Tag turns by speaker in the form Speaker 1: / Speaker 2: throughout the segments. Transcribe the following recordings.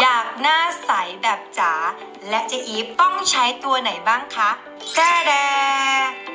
Speaker 1: อยากหน้าใสแบบจ๋าและเจอีฟต้องใช้ตัวไหนบ้างคะแด่แด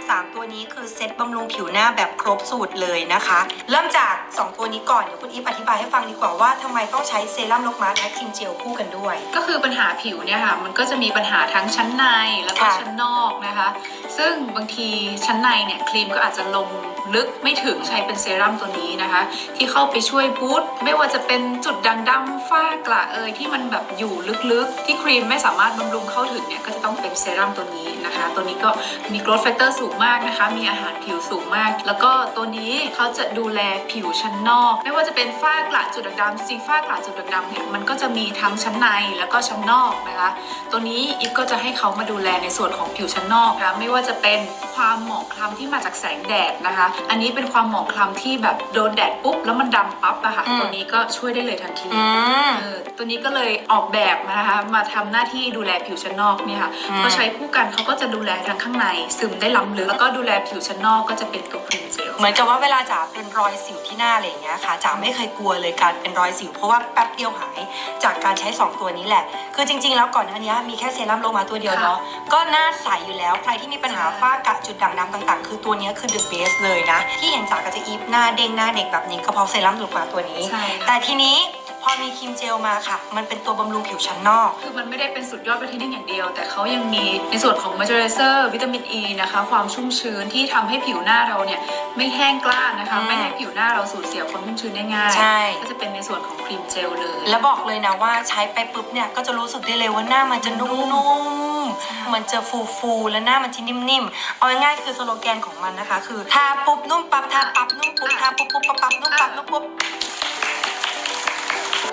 Speaker 1: สามตัวนี้คือเซ็ตบำรุงผิวหน้าแบบครบสูตรเลยนะคะ เริ่มจาก 2 ตัวนี้ก่อน เดี๋ยวคุณอีฟอธิบายให้ฟังดีกว่าว่าทำไมต้องใช้เซรั่มลกมาร์และครีมเจลคู่กันด้วย
Speaker 2: ก็คือปัญหาผิวเนี่ยค่ะ มันก็จะมีปัญหาทั้งชั้นในแล้วก็
Speaker 1: ค่ะ
Speaker 2: ชั้นนอกนะคะ ซึ่งบางทีชั้นในเนี่ยครีมก็อาจจะลง ลึกไม่ถึงใช้เป็นเซรั่มตัวนี้นะคะ ที่เข้าไปช่วยบูตไม่ว่าจะเป็นจุดด่างดำฝ้ากระเอยที่มันแบบอยู่ลึกๆ ที่ครีมไม่สามารถบำรุงเข้าถึงเนี่ยก็จะต้องเป็นเซรั่มตัวนี้นะคะ ตัวนี้ก็มี growth factor สูงมากนะคะ มีอาหารผิวสูงมาก แล้วก็ตัวนี้เขาจะดูแลผิวชั้นนอก ไม่ว่าจะเป็นฝ้ากระจุดด่างดำจริงๆฝ้ากระจุดด่างดำเนี่ยมันก็จะมีทั้งชั้นในแล้วก็ชั้นนอกนะคะ ตัวนี้อีฟก็จะให้เขามาดูแลในส่วนของผิวชั้นนอกนะคะไม่ว่าจะเป็นความหมองคล้ำที่มาจากแสงแดดนะคะอันนี้เป็นความหมองคล้ำที่แบบโดนแดดปุ๊บแล้วมันดำปั๊บอะค่ะ
Speaker 1: อืม
Speaker 2: ตัวนี้ก็ช่วยได้เลยทันที
Speaker 1: อืม
Speaker 2: เออตัวนี้ก็เลยออกแบบนะคะมาทำหน้าที่ดูแลผิวชั้นนอกเนี่ยค่ะ
Speaker 1: อืม
Speaker 2: พอใช้คู่กันเขาก็จะดูแลทั้งข้างใน ซึมได้ล้ำลึกแล้วก็ดูแลผิวชั้นนอกก็จะเป็นตัวครีมเจล
Speaker 1: เหมือนกับว่าเวลาจ๋าเป็นรอยสิวที่หน้าอะไรอย่างเงี้ยค่ะจ๋าไม่เคยกลัวเลยการเป็นรอยสิวเพราะว่าแป๊บเดียวหายจากการใช้2ตัวนี้แหละ คือจริง ๆ แล้วก่อนหน้านี้มีแค่เซรั่มโลมาตัวเดียวเนาะก็หน้าใสอยู่แล้วใครที่มีปัญหาฝ้ากระจุดด่างดำต่าง ๆ คือตัวเนี้ยคือ the best เลยนะ ที่เห็นจ๋าก็จะอีฟหน้าเด้งหน้าเด็กแบบนี้ก็เพราะเซรั่มโลมาตัวนี้
Speaker 2: ใช่
Speaker 1: แต่ทีนี้พอมีครีมเจลมาค่ะ มันเป็นตัวบำรุงผิวชั้นนอก
Speaker 2: คือมันไม่ได้เป็นสุดยอดประเทศนิ่งอย่างเดียว แต่เขายังมีในส่วนของ moisturizer วิตามินอ e ีนะคะ ความชุ่มชื้นที่ทำให้ผิวหน้าเราเนี่ยไม่แห้งกล้านนะคะ
Speaker 1: อืม
Speaker 2: ไม่ให้ผิวหน้าเราสูญเสียความชุ่มชื้นได้ง่าย
Speaker 1: ใช่
Speaker 2: ก็จะเป็นในส่วนของครีมเจลเลย
Speaker 1: แล้วบอกเลยนะว่าใช้ไปปุ๊บเนี่ยก็จะรู้สึกได้เลยว่าหน้ามันจะนุ่มๆ มันจะฟูฟูๆและหน้ามันจะนิ่มๆ เอาง่ายๆคือสโลแกนของมันนะคะ คือทาปุ๊บนุ่มปั๊บทาปั๊บนุ่มปุ๊บทาปุ๊บปุ๊บปั๊บปั๊บนุ่มปั๊บนุ่มปุ๊บ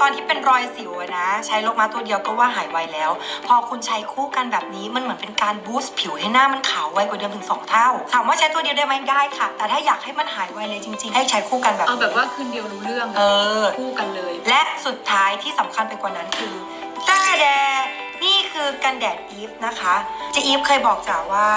Speaker 1: ตอนที่เป็นรอยสิวอะนะ ใช้โลมาตัวเดียวก็ว่าหายไวแล้ว พอคุณใช้คู่กันแบบนี้มันเหมือนเป็นการบูสต์ผิวให้หน้ามันขาวไวกว่าเดิมถึงสองเท่า ถามว่าใช้ตัวเดียวได้ไหมได้ค่ะ แต่ถ้าอยากให้มันหายไวเลยจริง ๆ ให้ใช้คู่กันแบบ
Speaker 2: เอา
Speaker 1: นี้
Speaker 2: แบบว่าคืนเดียวรู้เรื่อง
Speaker 1: เออ
Speaker 2: คู่กันเลย
Speaker 1: และสุดท้ายที่สำคัญไปกว่านั้นคือตาแดนี่ คือกันแดดอีฟนะคะเจอีฟเคยบอกจ๋าว่า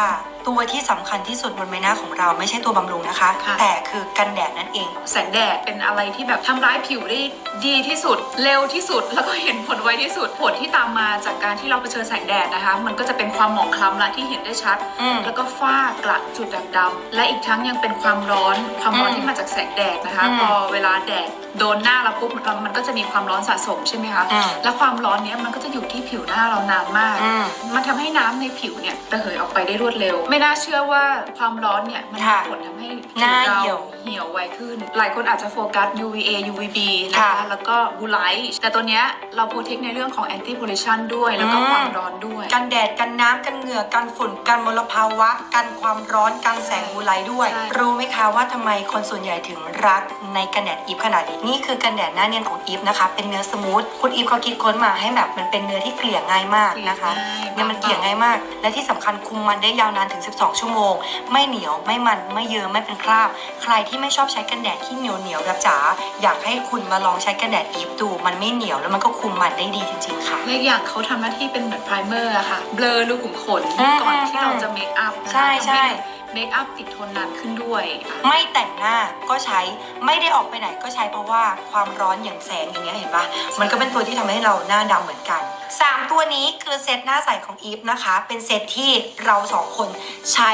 Speaker 1: ตัวที่สำคัญที่สุดบนใบหน้าของเราไม่ใช่ตัวบำรุงนะคะ
Speaker 2: ค่ะ
Speaker 1: แต่คือกันแดดนั่นเอง
Speaker 2: แสงแดดเป็นอะไรที่แบบทำร้ายผิวได้ดีที่สุด เร็วที่สุดแล้วก็เห็นผลไวที่สุด ผลที่ตามมาจากการที่เราเผชิญแสงแดดนะคะ มันก็จะเป็นความหมองคล้ำละที่เห็นได้ชัด
Speaker 1: อืม
Speaker 2: แล้วก็ฝ้ากระจุดด่างดำและอีกทั้งยังเป็นความร้อนความร้อน
Speaker 1: อืม
Speaker 2: ที่มาจากแสงแดดนะคะ
Speaker 1: อืม
Speaker 2: พอเวลาแดดโดนหน้าเราปุ๊บมันมันก็จะมีความร้อนสะสมใช่ไหมคะ
Speaker 1: อืม
Speaker 2: และความร้อนเนี้ยมันก็จะอยู่ที่ผิวหน้าเรานานมาก
Speaker 1: อืม
Speaker 2: มันทำให้น้ำในผิวเนี่ยระเหยออกไปได้รวดเร็ว ไม่น่าเชื่อว่าความร้อนเนี่ยมันมี
Speaker 1: ค่ะ
Speaker 2: ผลทำให้
Speaker 1: หน้า
Speaker 2: ผิว
Speaker 1: เหี่ยว
Speaker 2: เราเหี่ยวไวขึ้น หลายคนอาจจะโฟกัส UVA UVB นะ
Speaker 1: ค่ะ
Speaker 2: คะแล้วก็บูไลท์แต่ตัวเนี้ยเราโปรเทคในเรื่องของ anti pollution ด้วยแล้วก็
Speaker 1: อืม
Speaker 2: ความร้อนด้วย
Speaker 1: กันแดดกันน้ำกันเหงื่อกันฝุ่นกันมลภาวะ กันความร้อนกันแสงบูไลด้วย
Speaker 2: ใช่
Speaker 1: รู้ไหมคะว่าทำไมคนส่วนใหญ่ถึงรักในกันแดดอีฟขนาดนี้นี่คือกันแดดหน้าเนียนของอีฟนะคะ เป็นเนื้อสมูทคุณอีฟเขาคิดค้นมาให้แบบมันเป็นเนื้อที่เกลี่ยง่ายมากนะคะ เนี่ยมันเกลี่ยง่ายมาก และที่สำคัญคุมมันได้ยาวนานถึง12 ชั่วโมง ไม่เหนียวไม่มันไม่เยิ้มไม่เป็นคราบ ใครที่ไม่ชอบใช้กันแดดที่เหนียวเหนียวๆแบบจ๋าอยากให้คุณมาลองใช้กันแดดอีฟดู มันไม่เหนียวแล้วมันก็คุมมันได้ดีจริง ๆ ค่ะ
Speaker 2: และอีกอย่างเขาทำหน้าที่เป็นเหมือนไพรเมอร์อะค่ะ เบลอรูขุมขน
Speaker 1: อืม
Speaker 2: ก่อนที่
Speaker 1: อืม
Speaker 2: เราจะเมคอัพนะคะ
Speaker 1: ใช่ใช่
Speaker 2: ทำห้ เมคอัพติดทนนานขึ้นด้วยอะ
Speaker 1: ไม่แต่งหน้าก็ใช้ไม่ได้ออกไปไหนก็ใช้เพราะว่าความร้อนอย่างแสงอย่างเงี้ยเห็นปะมันก็เป็นตัวที่ทำให้เราหน้าดำเหมือนกัน 3 ตัวนี้คือเซตหน้าใสของอีฟนะคะ เป็นเซตที่เราสองคนใช้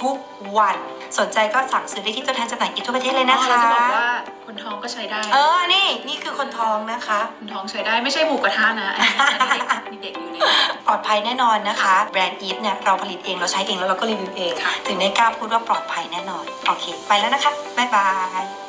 Speaker 1: ทุกวัน สนใจก็สั่งซื้อได้ที่ตัวแทนจำหน่ายอีกทั่วประเทศเลยนะ
Speaker 2: อ๋อ
Speaker 1: คะ
Speaker 2: เราจะบอกว่า คนท้องก็ใช้ได้
Speaker 1: เออ นี่ นี่คือคนท้องนะคะ
Speaker 2: คนท้องใช้ได้ไม่ใช่หมูกระทะนะอันนี้อันนี้เด็กมีเด็กอยู่ในนั้น
Speaker 1: ปลอดภัยแน่นอนนะคะ แบรนด์อีฟเนี่ยเราผลิตเองเราใช้เองแล้วเราก็รีวิวเอง
Speaker 2: ค่ะ
Speaker 1: ถึงได้กล้าพูดว่าปลอดภัยแน่นอน โอเค ไปแล้วนะคะ บ๊ายบาย